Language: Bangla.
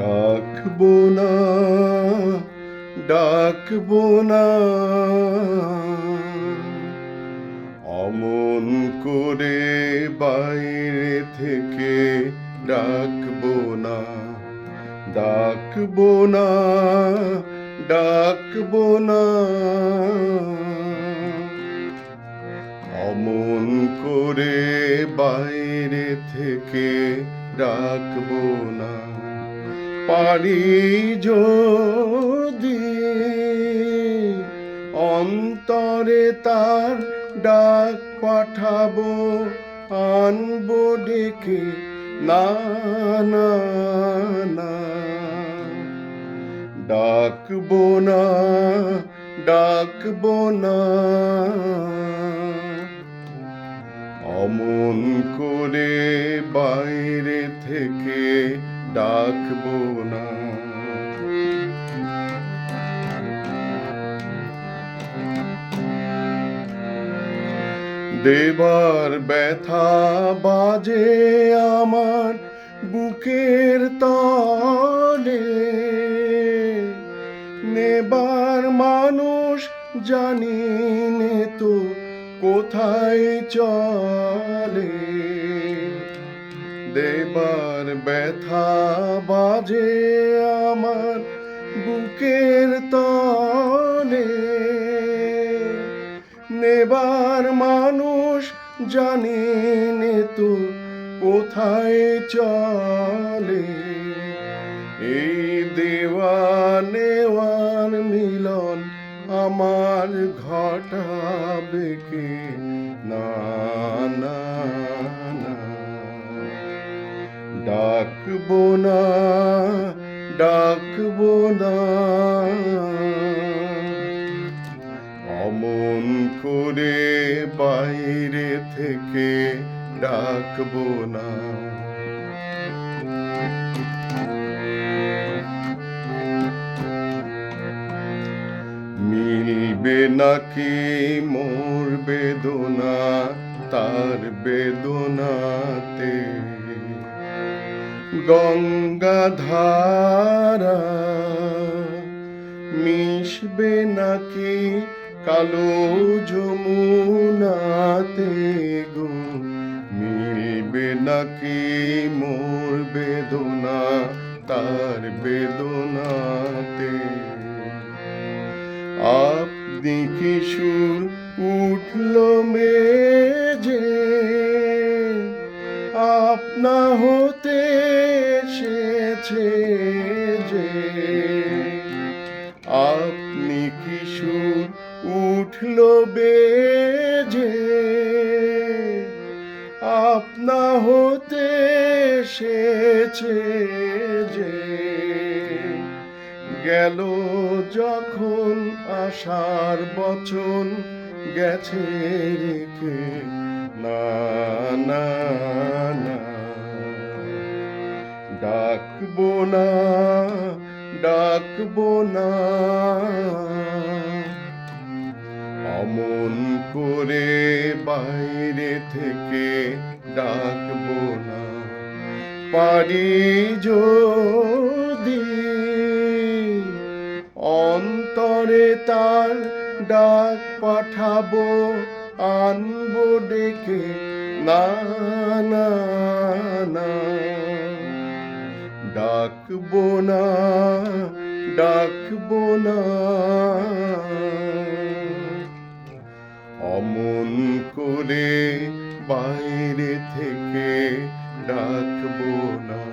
ডাকবো না ডাকবো না। অমন করে বাইরে থেকে ডাকবো না ডাকবো না ডাকবো না। অমন করে বাইরে থেকে ডাকবো না। পারি যদি অন্তরে তার ডাক পাঠাবো, আনব ডেকে, না না না। ডাকবো না ডাকবো না। অমন করে বাইরে থেকে ডাকবো না। দেবার ব্যথা বাজে আমার বুকের তলে। নেবার মানুষ জানি তো কোথায় চলে? দেবার ব্যথা বাজে আমার বুকের তলে নেবার মানুষ জানি নে তো কোথায় চলে। এই দেওয়া নেওয়ার মিলন আমার ঘটাবে কে ডাকবো না ডাকবো না অমন করে বাইরে থেকে ডাকবো না মিলবে নাকি মোর বেদনা, তার বেদনাতে? গঙ্গা ধারা মিশবে নাকি কালো যমুনাতে গো? মিলবে নাকি মোর বেদনা, তার বেদনাতে? আপনি কি সুর উঠল মেজে আপনা হতে এসেছে যে আপনি কি সুর উঠল বেজে? আপনা হতে এসেছে যে গেল যখন আশার বচন গেছে রেখে। না না না। ডাকবো না ডাকবো না। অমন করে বাইরে থেকে ডাকবো না। পারি যদি অন্তরে তার ডাক পাঠাবো, আনব ডেকে। না না না। ডাকবো না ডাকবো না অমন করে বাইরে থেকে ডাকবো না